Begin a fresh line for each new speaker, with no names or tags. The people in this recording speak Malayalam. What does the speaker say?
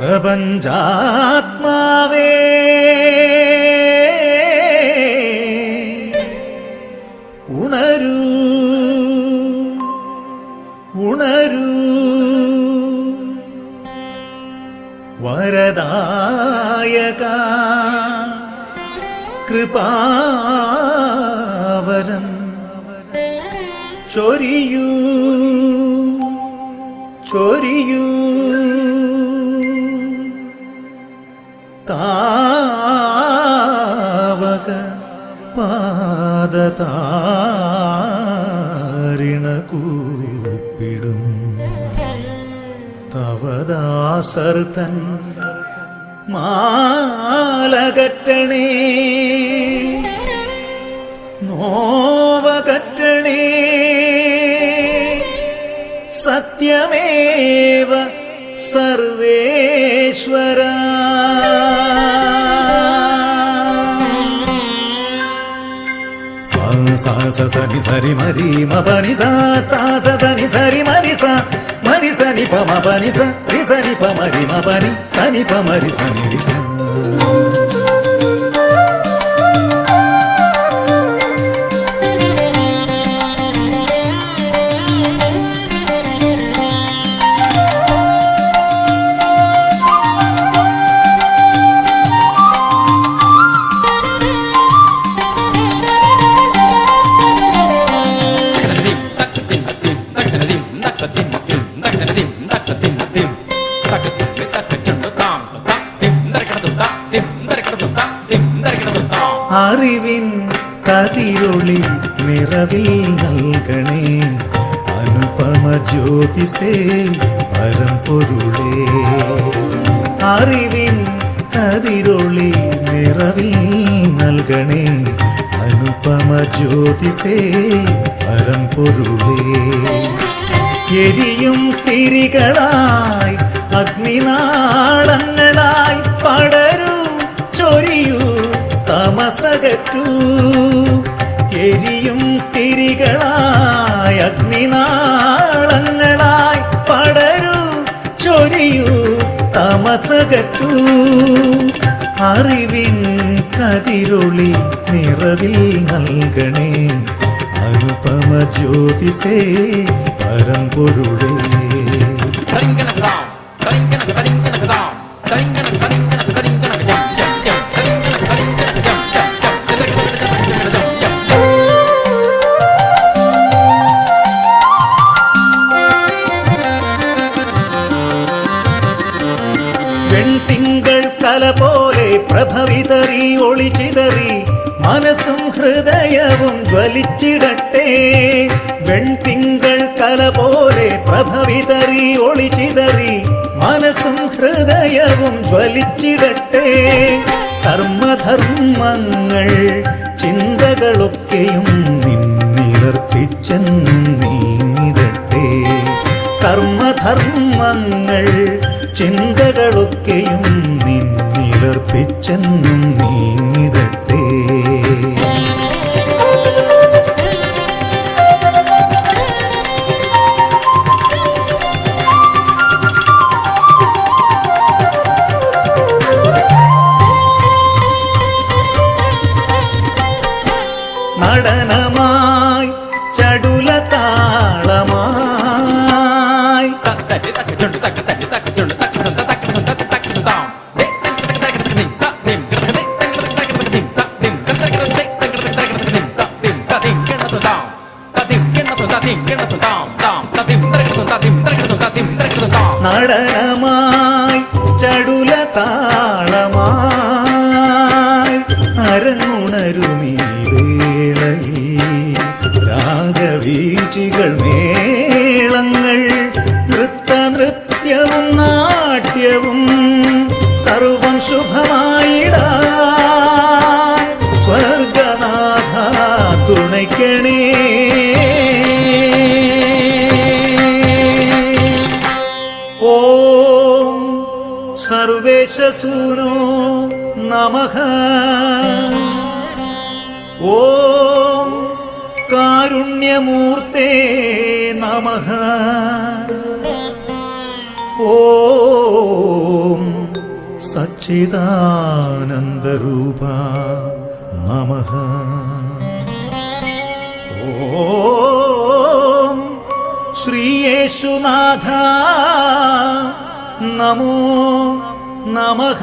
பிரபஞ்சாத்மாவே. உணரு உணரு. வரதாயகா கிருபாவரம். சொரியு சொரியு. താവക പാദതാരിണ കൂപ്പിടും. തവദാസർത്തൻ മാലകറ്റണേ നോവകറ്റണേ. സത്യമേവ സർവേശ്വര. సాస సరి మరి మరి సాస సరి మరి సా మరి సని పమ పని సరి సని పమరి మరి సని పమరి సని അറിവിൻ കതിരൊളി നിറവിൽ നൽകണേ. അനുപമ ജ്യോതിസേ പരമ്പൊരുളേ അറിവിൻ കതിരൊളി നിറവിൽ നൽകണേ. അനുപമ ജ്യോതിസേ പരമ്പൊരുളേ എരിയും തിരികളായി അഗ്നിനാളങ്ങളായി ചൊരിയൂ തമസകറ്റൂ എരിയും തിരികളായ അഗ്നിനാളങ്ങളായി പടരൂ ചൊരിയൂ തമസകറ്റൂ. അറിവിൻ കതിരൊളി നിറവിൽ നൽകണേ. അനുപമ ജ്യോതിസേ പരമ്പൊരുളേ. വെൺതിങ്കൾ തല പോലെ പ്രഭവിതറി ഒളിച്ചിതറി മനസ്സും ഹൃദയവും ജ്വലിച്ചിടട്ടെ. വെൺതിങ്കൾ തല പോലെ പ്രഭവിതറി ഒളിച്ചിതറി മനസ്സും ഹൃദയവും ജ്വലിച്ചിടട്ടെ. കർമ്മധർമ്മങ്ങൾ ചിന്തകളൊക്കെയും നിന്നിലർപ്പിച്ചൻ നീങ്ങിടട്ടെ. കർമ്മധർമ്മങ്ങൾ നിന്നിലർപ്പിച്ചെന്നും നീങ്ങിടട്ടെ ഓം സർവേശസൂനോ നമ. ഓം കാരുണ്യമൂർത്തേ നമ. ഓം സച്ചിദാനന്ദരൂപ നമഃ. ശ്രീയേശുനാഥ നമോ നമഃ.